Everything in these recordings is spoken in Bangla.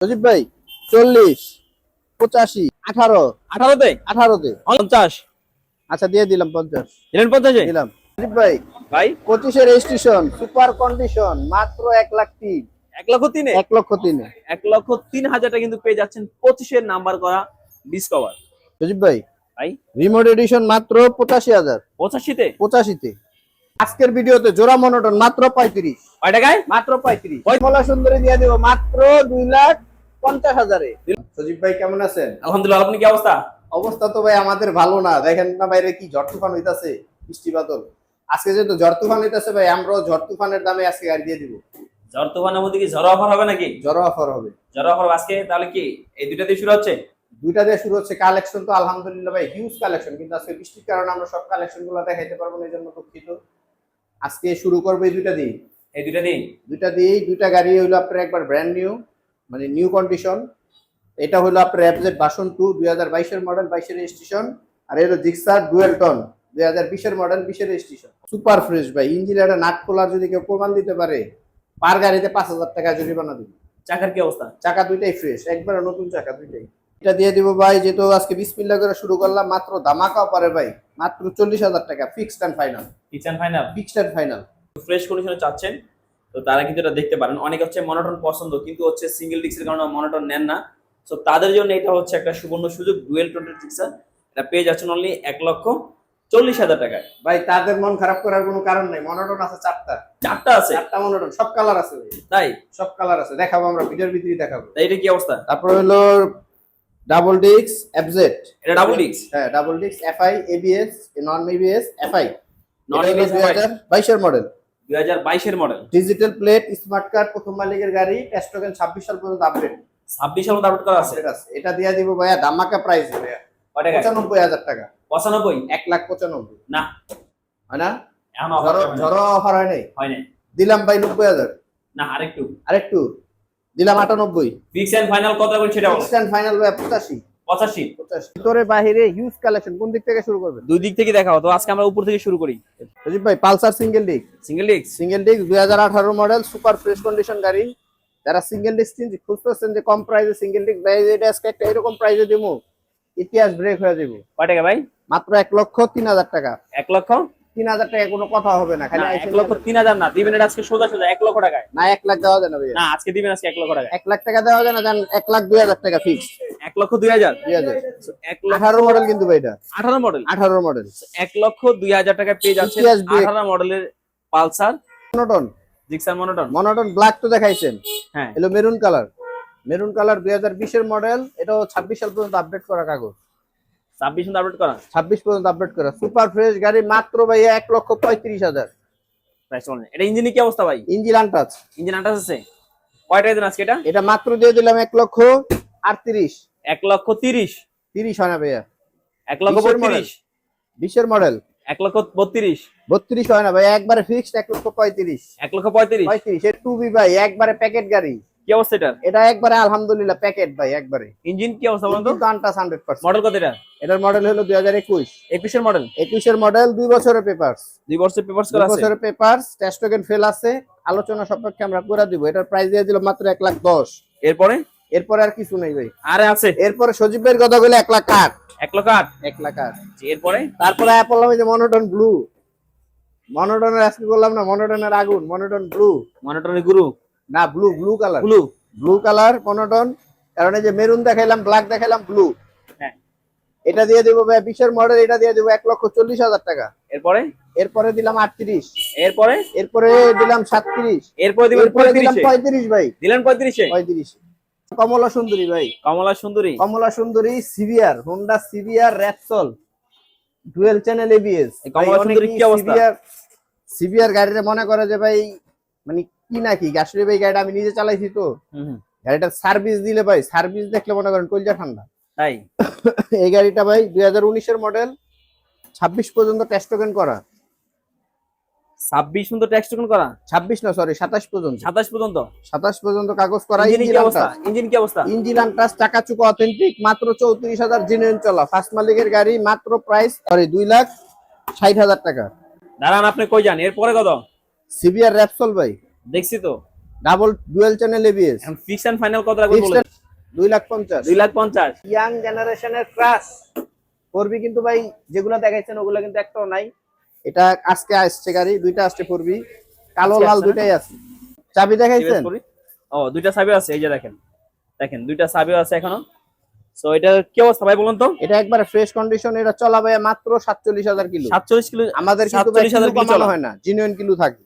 সজীব ভাই চল্লিশ পঁচাশি আঠারো। আঠারোতে? আঠারোতে। পঞ্চাশ। আচ্ছা দিয়ে দিলাম পঞ্চাশ। দিলেন পঞ্চাশে? দিলাম। সজীব ভাই ভাই? পঁচিশের রেজিস্ট্রেশন সুপার কন্ডিশন মাত্র এক লাখ তিন। এক লক্ষ তিনে? এক লক্ষ তিনে। এক লক্ষ তিন হাজারটা কিন্তু পেয়ে যাচ্ছেন পঁচিশের নাম্বার করা ডিসকভার সজীব ভাই ভাই? রিমোট এডিশন মাত্র পঁচাশি হাজার। পঁচাশিতে? পঁচাশিতে। আজকের ভিডিওতে জোড়া মনোটন মাত্র পঁয়ত্রিশ। কয় টাকায়? মাত্র পঁয়ত্রিশ। কমলা সুন্দরী দিয়ে দিব মাত্র দুই লাখ পঞ্চাশ হাজারে। সজীব ভাই কেমন আছেন? আলহামদুলিল্লাহ আপনি কি অবস্থা? অবস্থা তো ভাই আমাদের ভালো না। দেখেন না বাইরে কি ঝড় তুফান হইতাছে বৃষ্টি বাদল। আজকে যেহেতু ঝড় তুফান হইতাছে ভাই আমরাও ঝড় তুফানের দামে আজকে গাড়ি দিয়ে দিব। ঝড় তুফানের মধ্যে কি ঝড় অফার হবে নাকি? ঝড় অফার হবে। ঝড় অফার আজকে? তাহলে কি এই দুইটা দিয়ে শুরু হচ্ছে? দুইটা দিয়ে শুরু হচ্ছে। কালেকশন তো আলহামদুলিল্লাহ ভাই হিউজ কালেকশন। কিন্তু আজকে বৃষ্টির কারণে আমরা সব কালেকশনগুলো দেখাইতে পারব না এই জন্য দুঃখিত। আজকে শুরু করব এই দুইটা দিয়ে এই দুইটা দিন দুইটা দিয়েই দুইটা গাড়ি হইল আপনার একবার ব্র্যান্ড নিউ মানে নিউ কন্ডিশন এটা হলো আপনার অ্যাপজেট বাসন টু দুই হাজার বাইশের মডেল বাইশের রেজিস্ট্রেশন আর এলো জিক্সার ডুয়েল টন দুই হাজার বিশের মডেল বিশের রেজিস্ট্রেশন সুপার ফ্রেশ ভাই ইঞ্জিন একটা নাট খোলার যদি কেউ প্রমাণ দিতে পারে পার গাড়িতে পাঁচ হাজার টাকা জরিমানা দিবে। চাকার কি অবস্থা? চাকা দুইটাই ফ্রেশ একবার নতুন চাকা দুইটাই। এটা দিয়ে দিব ভাই যেহেতু আজকে বিশ বিসমিল্লা করে শুরু করলাম মাত্র ধামাকাও পারে ভাই মাত্র চল্লিশ হাজার টাকা fixed and final kitchen final fixed and final fresh কন্ডিশনে চাচ্ছেন? তো তারা কিন্তু এটা দেখতে পারেন। অনেকে হচ্ছে মনোটন পছন্দ কিন্তু হচ্ছে সিঙ্গেল ডিক্সের কারণে মনোটন নেন না। তো তাদের জন্য এটা হচ্ছে একটা সুবর্ণ সুযোগ ডুয়েল টোটাল ডিক্সার এটা পেয়ে যাচ্ছেন অনলি এক লক্ষ চল্লিশ হাজার টাকায়। ভাই তাদের মন খারাপ করার কোনো কারণ নাই। মনোটন আছে চারটা। চারটা আছে? চারটা মনোটন সব কালার আছে তাই? সব কালার আছে। দেখাবো আমরা ভিডিওর ভিতরে দেখাবো। তাই এটা কি অবস্থা? তারপর হলো ডাবল ডিক্স এফজেড এটা ডাবল ডিক্স হ্যাঁ ডাবল ডিক্স FI ABS non ABS FI non হাজার বাইশের মডেল দুই হাজার বাইশের model. Digital plate smart card প্রথম মালিকের গাড়ি টেস্ট টোকেন ছাব্বিশ সাল পর্যন্ত আপডেট ছাব্বিশ সাল আপডেট করা আছে। এটা দিয়ে দিব ভাইয়া ধামাকা প্রাইস ভাইয়া। কয় টাকা? পঁচানব্বই হাজার টাকা। পঁচানব্বই? এক লাখ পঁচানব্বই। না। হয় না? এখন ঝড়ো অফার হয় নাই? হয় না দিলাম ভাই নব্বই হাজার। না আরেকটু। আরেকটু। দিলাম আটানব্বই। ফিক্স এন্ড ফাইনাল কত করে সেটা বলো। ফাইনাল ভাইয়া পঁচাশি। পঁচাশি। ভিতরে বাহিরে হিউজ কালেকশন কোন দিক থেকে শুরু করবেন? দুই দিক থেকে দেখাও তো আজকে আমরা উপর থেকে শুরু করি। সজীব ভাই Pulsar single disc single disc single disc দুই হাজার আঠারো মডেল সুপার ফ্রেশ কন্ডিশন গাড়ি। যারা সিঙ্গেল ডিস্ক খুঁজতেছেন যে কম প্রাইসে সিঙ্গেল ডিস্ক এটা আজকে একটা এরকম প্রাইসে দিব ইতিহাস ব্রেক হয়ে যাব কয় টাকা ভাই? মাত্র এক লক্ষ তিন হাজার টাকা। এক লক্ষ? তিন হাজার টাকা কোনো কথা হবে না খালি এক লক্ষ তিন হাজার না দিবেন এটা আজকে সোজা সোজা এক লক্ষ টাকায়। না এক লাখ দেওয়া যায় না আজকে দিবেন আজকে এক লক্ষ টাকায়। এক লাখ টাকা দেওয়া যায় না জান এক লাখ দুই হাজার টাকা ফিক্স লক্ষ দুই হাজার। আঠারো মডেল কিন্তু ভাই এটা। আঠারো মডেল আঠারো মডেল এক লক্ষ দুই হাজার টাকা পেয়ে যাচ্ছে আঠারো মডেলের Pulsar. Monotone Gixxer monotone monotone black তো দেখাইছেন। হ্যাঁ। এলো মেরুন কালার মেরুন কালার দুই হাজার বিশের মডেল এটাও ছাব্বিশ সাল পর্যন্ত আপডেট করা কাগজ। ছাব্বিশ মধ্যে আপডেট করা? ছাব্বিশ পর্যন্ত আপডেট করা। সুপার ফ্রেশ গাড়ি মাত্র ভাইয়া এক লক্ষ পঁয়ত্রিশ হাজার। এটা ইঞ্জিনের কি অবস্থা ভাই? ইঞ্জিন আনটাচ ইঞ্জিন আটাশ আছে? কয় টাকা দিন আজকে এটা? এটা মাত্র দিয়ে দিলাম এক লক্ষ আটত্রিশ। এক লক্ষ তিরিশ। তিরিশ হয় না ভাইয়া? এক লক্ষ বত্রিশ। বিশের মডেল এক লক্ষ বত্রিশ। বত্রিশ হয় না ভাই একবারে ফিক্সড এক লক্ষ পঁয়ত্রিশ। এক লক্ষ পঁয়ত্রিশ। পঁয়ত্রিশ এর টু বি ভাই একবারে প্যাকেট গাড়ি। কি অবস্থা এটার? এটা একবারে আলহামদুলিল্লাহ প্যাকেট ভাই একবারে। ইঞ্জিন কি অবস্থা বলুন তো? হান্ড্রেড পার্সেন্ট মডেল কত এটা? এটার মডেল হলো দুই হাজার একুশ। একুশের মডেল একুশের মডেল দুই বছরের পেপারস দুই বছর পেপারস দুই করা আছে? বছরের পেপারস টেস্ট টোকেন ফেল আছে। আলোচনা সাপেক্ষে আমরা করে দিব। এটার প্রাইস দিয়ে দিল মাত্র এক লাখ দশ। এরপরে? এরপরে আর কিছু নেই ভাই। আরে আছে। এরপরে সজীব ভাইয়ের কথা বলে এক লাখ আট। এক লক্ষ আট? এক লাখ আট। এরপরে? তারপরে আমি যে মনোটন ব্লু। মনোটনের আজকে বললাম না মনোটনের আগুন মনোটন ব্লু। মনিটরের গুরু? না blue blue colour. Blue. Blue colour monotone. কারণ এই যে মেরুন দেখাইলাম ব্ল্যাক দেখাইলাম ব্লু। হ্যাঁ। এটা দিয়ে দিব ভাই বিশের মডেল এটা দিয়ে দিব এক লক্ষ চল্লিশ হাজার টাকা। এরপরে? এরপরে দিলাম আটত্রিশ। এরপরে? এরপরে দিলাম সাতত্রিশ। এরপরে দিলাম পঁয়ত্রিশ ভাই। দিলেন পঁয়ত্রিশে? পঁয়ত্রিশ। কমলা সুন্দরী ভাই। Kamala Sundari. Kamala Sundari CBR Honda CBR Repsol dual channel ABS কমলা সুন্দরীর কি অবস্থা? সিভিয়ার গাড়িটা মনে করে যে ভাই মানে কি নাকি আসলে ভাই গাড়িটা আমি নিজে চালাইছি তো। গাড়িটার সার্ভিস দিলে ভাই সার্ভিস দেখলে মনে করেন কলজা ঠান্ডা। তাই? এই গাড়িটা ভাই দুই হাজার উনিশের মডেল ছাব্বিশ পর্যন্ত টেস্ট টোকেন করা। ছাব্বিশ পর্যন্ত ট্যাক্স টোকেন করা? ছাব্বিশ না সরি সাতাশ পর্যন্ত। সাতাশ পর্যন্ত? সাতাশ পর্যন্ত কাগজ করা ইঞ্জিন কি অবস্থা? ইঞ্জিন কি অবস্থা? ইঞ্জিন আনটাস টাকা চুকা অথেন্টিক মাত্র চৌত্রিশ হাজার জেনুইন চলা। ফার্স্ট মালিকের গাড়ি মাত্র প্রাইস সরি দুই লাখ ষাট হাজার টাকা। দাঁড়ান আপনি কই যান? এরপরে কত? সিভিআর র্যাপসল ভাই। দেখছি তো। Double dual channel ABS fix and final কত রাখবেন বলেন? দুই লাখ পঞ্চাশ। দুই লাখ পঞ্চাশ। ইয়াং জেনারেশনের ক্রাশ ফোরবি কিন্তু ভাই যেগুলো দেখাইছেন ওগুলো কিন্তু একটাও নাই। এটা আজকে আসছে গাড়ি দুইটা আসছে ফোরবি কালো লাল দুইটাই আছে। চাবি দেখাইছেন? ও দুইটা সাবি আছে এই যে দেখেন। দেখেন দুইটা সাবিও আছে এখনও। সো এটা কি অবস্থা ভাই বলুন তো? এটা একবার ফ্রেশ কন্ডিশন এটা চলা ভাই মাত্র সাতচল্লিশ হাজার কিলো। সাতচল্লিশ কিলো আমাদের কিন্তু ভাই 47,000 কিলো চলা। হয় না জিনুইন কিলো থাকে।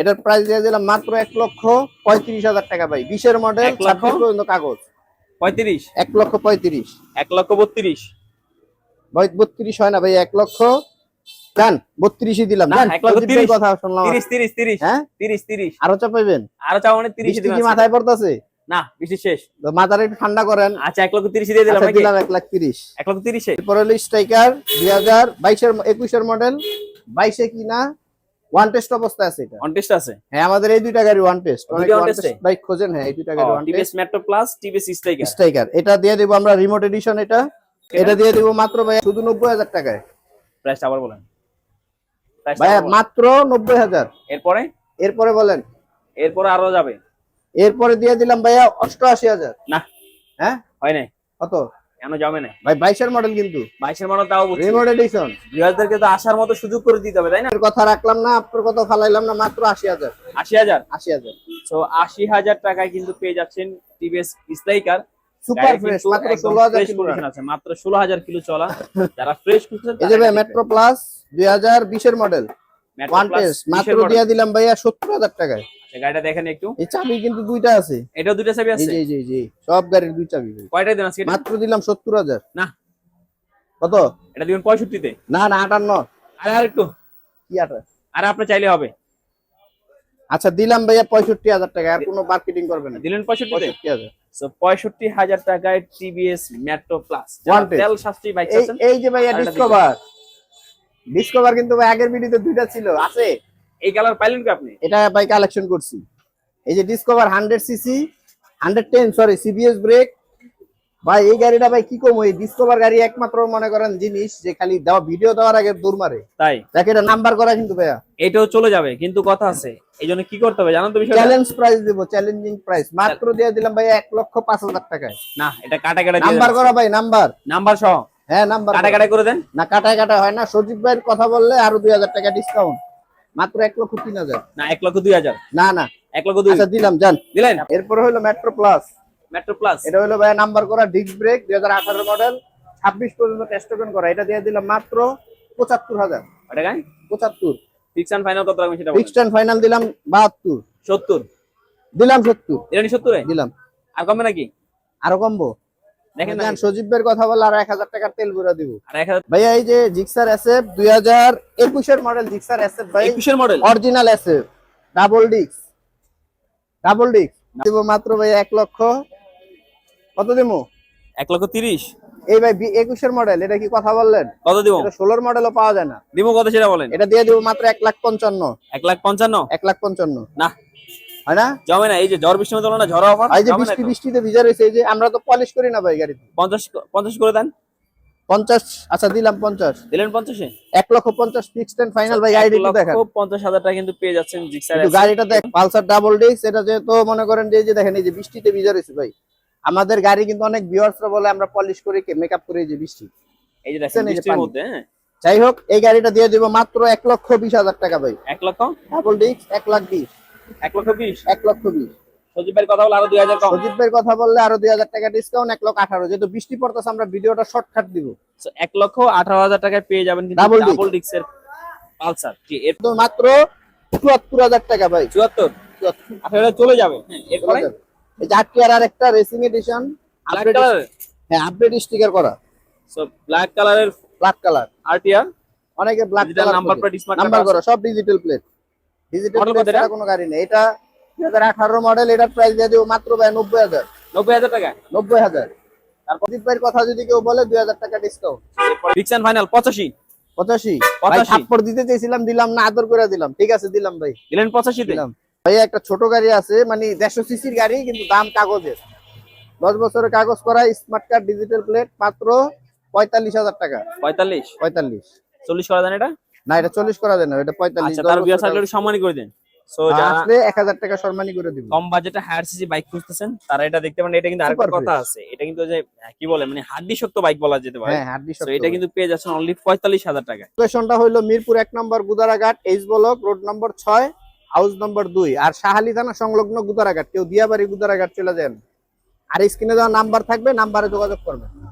এটার প্রাইস দিয়ে দিলাম মাত্র এক লক্ষ পঁয়ত্রিশ হাজার টাকা ভাই। বিশের মডেল এক লক্ষ? ছাব্বিশ পর্যন্ত কাগজ। পঁয়ত্রিশ? এক লক্ষ পঁয়ত্রিশ। এক লক্ষ বত্রিশ। ভাই বত্রিশ হয় না ভাই এক লক্ষ জান বত্রিশই দিলাম। না, জান, এক লক্ষ প্রদীপ কথা শুনলাম তিরিশ তিরিশ তিরিশ হ্যাঁ? তিরিশ তিরিশ। আরও চাপাইবেন? আরও মানে তিরিশ বৃষ্টি কি মাথায় পড়তেছে? না বৃষ্টি শেষ। তো মাথাটা একটু ঠান্ডা করেন। আচ্ছা এক লক্ষ তিরিশ দিয়ে দিলাম আচ্ছা, নাকি? দিলাম এক লাখ তিরিশ। এক লক্ষ তিরিশে। এরপর হলো স্ট্রাইকার দুই হাজার বাইশের একুশের মডেল। বাইশে কি না? ওয়ান টেস্ট অবস্থায় আছে এটা। অনটেস্ট আছে? হ্যাঁ আমাদের এই দুইটা গাড়ি ওয়ান টেস্ট অনেক ওয়ান টেস্ট বাইক খোঁজেন হ্যাঁ এই দুইটা গাড়ি one TVS Metro plus TVS Striker Striker এটা দিয়ে দেবো আমরা রিমোট এডিশন এটা? এটা দিয়ে দেবো মাত্র ভাই শুধু নব্বই হাজার টাকায়। প্রাইসটা আবার বলেন। ভাইয়া মাত্র নব্বই হাজার। এরপরে? এরপরে বলেন। এরপরে আরও যাবে। এরপরে দিয়ে দিলাম ভাইয়া অষ্টআশি হাজার। না। হ্যাঁ? হয় নাই। কত? কেন যাবে না? ভাই বাইশের মডেল কিন্তু। বাইশের মডেল তাও রিমোট এডিশন বিহারদেরকে তো আসার মতো সুযোগ করে দিতে হবে তাই না? কথা রাখলাম না আপনার কথা ফালাইলাম না মাত্র আশি হাজার। আশি হাজার? আশি হাজার। তো আশি হাজার টাকায় কিন্তু পেয়ে যাচ্ছেন টিভিএস স্ট্রাইকার। সুপার ফ্রেশ মাত্র কিলো আছে মাত্র ষোলো হাজার কিলো চলা। যারা ফ্রেশ খুঁজছেন এই যে মেট্রো প্লাস দুই হাজার বিশের মডেল ওয়ান টেস্ট মাত্র দিয়ে দিলাম ভাইয়া সত্তর হাজার টাকায়। আচ্ছা, গাড়িটা দেখেন একটু। এই চাবি কিন্তু দুইটা আছে। এটাও দুইটা চাবি আছে? সব গাড়ির দুই চাবি ভাই। কয়টা দেন আজকে মাত্র দিলাম সত্তর হাজার। না। কত? এটা দিবেন না না আটান্ন। আরে আর একটু কি আটা আরে আপনি চাইলে হবে। আচ্ছা দিলাম ভাইয়া পঁয়ষট্টি হাজার টাকা আর কোনো মার্কেটিং করবেন না। দিলেন পঁয়ষট্টি হাজার। পঁয়ষট্টি হাজার টাকায় টিভিএস মেট্রো প্লাস তেল শাস্তি বাইক এই যে ভাইয়া ডিসকভার ডিসকভার কিন্তু ভাই আগের ভিডিওতে দুইটা ছিল। আছে? এই কালার পাইলেন কি আপনি? এটা ভাই কালেকশন করছি। এই যে Discover hundred CC hundred ten sorry CBS brake ভাই এই গাড়িটা ভাই কি কম? ওই ডিসকভার গাড়ি একমাত্র মনে করেন জিনিস যে খালি দেওয়া ভিডিও দেওয়ার আগে দূর মারে। তাই? দেখে এটা নাম্বার করা কিন্তু ভাইয়া। এটাও চলে যাবে কিন্তু কথা আছে এই জন্য কি করতে হবে জানেন তো বিষয়টা? চ্যালেঞ্জ প্রাইস দিব চ্যালেঞ্জিং প্রাইস মাত্র দিয়ে দিলাম ভাইয়া এক লক্ষ পাঁচ হাজার টাকায়। না এটা কাটা কাটা নাম্বার করা ভাই নাম্বার নাম্বার সহ? হ্যাঁ নাম্বার কাটা কাটা করে দেন। না কাটায় কাটা হয় না। সজীব ভাইয়ের কথা বললে আরও দুই হাজার টাকা ডিসকাউন্ট মাত্র এক লক্ষ তিন হাজার। না এক লক্ষ দুই হাজার। না না। এক লক্ষ দুই। আচ্ছা দিলাম জান দিলেন? এরপরে হলো মেট্রো প্লাস মেট্রো প্লাস এটা হলো ভাইয়া নাম্বার করা ডিস্ক ব্রেক দুই হাজার আঠারো মডেল ছাব্বিশ পর্যন্ত টেস্ট ওপেন করা। এটা দিয়ে দিলাম মাত্র পঁচাত্তর হাজার। গাই পঁচাত্তর। ফিক্স অ্যান্ড ফাইনাল কত রাখবেন সেটা ফিক্সড অ্যান্ড ফাইনাল দিলাম বাহাত্তর। সত্তর। দিলাম সত্তর। দিলেন সত্তরে? দিলাম। আর কমবে নাকি? আরও কমবো। দেখেন না। জান সজীব ভাইয়ের কথা বললে আর এক হাজার টাকার তেল ভরে দিব। ভাইয়া এই যে জিক্সার এসএফ দুই হাজার একুশের মডেল জিক্সার এসএফ ভাই। একুশের model original SF double discs double discs দিব মাত্র ভাই এক লক্ষ। কত দেবো এক লক্ষ তিরিশ। এই ভাই একুশের মডেল এটা কি কথা বললেন? কত দিব ষোলোর মডেলও পাওয়া যায় না। দিব কত সেটা বলেন। এটা দিয়ে দিব মাত্র এক লাখ পঞ্চান্ন। এক লাখ পঞ্চান্ন? এক লাখ পঞ্চান্ন। না। হয় না? জমে না এই যে ঝড় বৃষ্টি মতো না ঝড় অফার এই যে বৃষ্টি বৃষ্টিতে ভিজা রয়েছে এই যে আমরা তো পলিশ করি না ভাই গাড়িতে। পঞ্চাশ পঞ্চাশ করে দেন। পঞ্চাশ আচ্ছা দিলাম পঞ্চাশ। দিলেন পঞ্চাশে? এক লক্ষ পঞ্চাশ ফিক্সড এন্ড ফাইনাল ভাই গাড়িটা দেখেন। পঞ্চাশ হাজার টাকা কিন্তু পেয়ে যাচ্ছেন জিক্সার গাড়িটা দেখ পালসার ডাবল ডিস্ক এটা যেহেতু মনে করেন যে যে দেখেন এই যে বৃষ্টিতে ভিজা রয়েছে ভাই। আমাদের গাড়ি কিন্তু অনেক ভিউয়ার্সরা বলে আমরা পলিশ করি মেকআপ করে যে বৃষ্টি। এই যে দেখেন বৃষ্টির মধ্যে হ্যাঁ? যাই হোক এই গাড়িটা দিয়ে দিব মাত্র এক লক্ষ বিশ হাজার টাকা ভাই। এক লক্ষ? ডাবল ডিস্ক এক লাখ বিশ। এক লক্ষ বিশ? এক লক্ষ বিশ। সজীব ভাইয়ের কথা বলে আরও দুই হাজার কম। সজিত কথা বললে আরও দুই হাজার টাকা ডিসকাউন্ট এক লক্ষ আঠারো। যেহেতু বৃষ্টি পড়তেছে আমরা ভিডিওটা শর্টকাট দিব। এক লক্ষ আঠারো হাজার টাকায় পেয়ে যাবেন disc। ডাবল ডিক্সের পালসার। জি এর তো মাত্র চুয়াত্তর হাজার টাকা ভাই। চুয়াত্তর? চুয়াত্তর। আঠারো চলে যাবে। হ্যাঁ, এরপরে। এই যে আর একটা রেসিং এডিশন কালারের হ্যাঁ আপডেট স্টিকার করা। সো ব্ল্যাক কালারের ব্ল্যাক কালার আরটিআর অনেকে black colour number plate smart number করা সব ডিজিটাল প্লেট ডিজিটাল প্লেট কোনো গাড়ি নেই। এটা দুই হাজার আঠারো মডেল এটার প্রাইস দিয়ে দেবো মাত্র ভাই নব্বই হাজার। নব্বই হাজার টাকা? নব্বই হাজার। তারপর? প্রদীপ ভাইয়ের কথা যদি কেউ বলে দুই হাজার টাকা ডিসকাউন্ট ফিক্স এন্ড ফাইনাল পঁচাশি। পঁচাশি। ভাই 85 থাপ্পড় দিতে চেয়েছিলাম দিলাম না আদর করে দিলাম। ঠিক আছে দিলাম ভাই। দিলেন পঁচাশিতে? দিলাম। ভাই একটা ছোট গাড়ি আছে মানে দেড়শো সিসির গাড়ি কিন্তু দাম কাগজের। দশ বছরের কাগজ করা স্মার্ট কার্ড ডিজিটাল প্লেট মাত্র পঁয়তাল্লিশ হাজার টাকা। পঁয়তাল্লিশ? পঁয়তাল্লিশ। চল্লিশ করা দেন এটা? না এটা চল্লিশ করা যায় না এটা পঁয়তাল্লিশ। আচ্ছা তার করে দেন। সো যারা আসলে এক হাজার টাকা সম্মানী করে দিব। কম বাজেটে হায়ার সিসি বাইক খুঁজতেছেন তারা এটা দেখতে পারেন এটা কিন্তু আরেকটা কথা আছে এটা কিন্তু যে কি বলে মানে হাড্ডি শক্ত বাইক বলা যেতে পারে। হ্যাঁ এটা কিন্তু পেয়ে যাচ্ছেন অনলি পঁয়তাল্লিশ হাজার টাকায়। লোকেশনটা হলো মিরপুর এক number Gudaraghat H block road number ছয় হাউস নম্বর দুই। আর শাহালি থানা সংলগ্ন গুদারাঘাট। কেউ দিয়াবাড়ি গুদারাঘাট চলে যান। আর স্ক্রিনে দেওয়া নাম্বার থাকবে, নাম্বারে যোগাযোগ করবেন।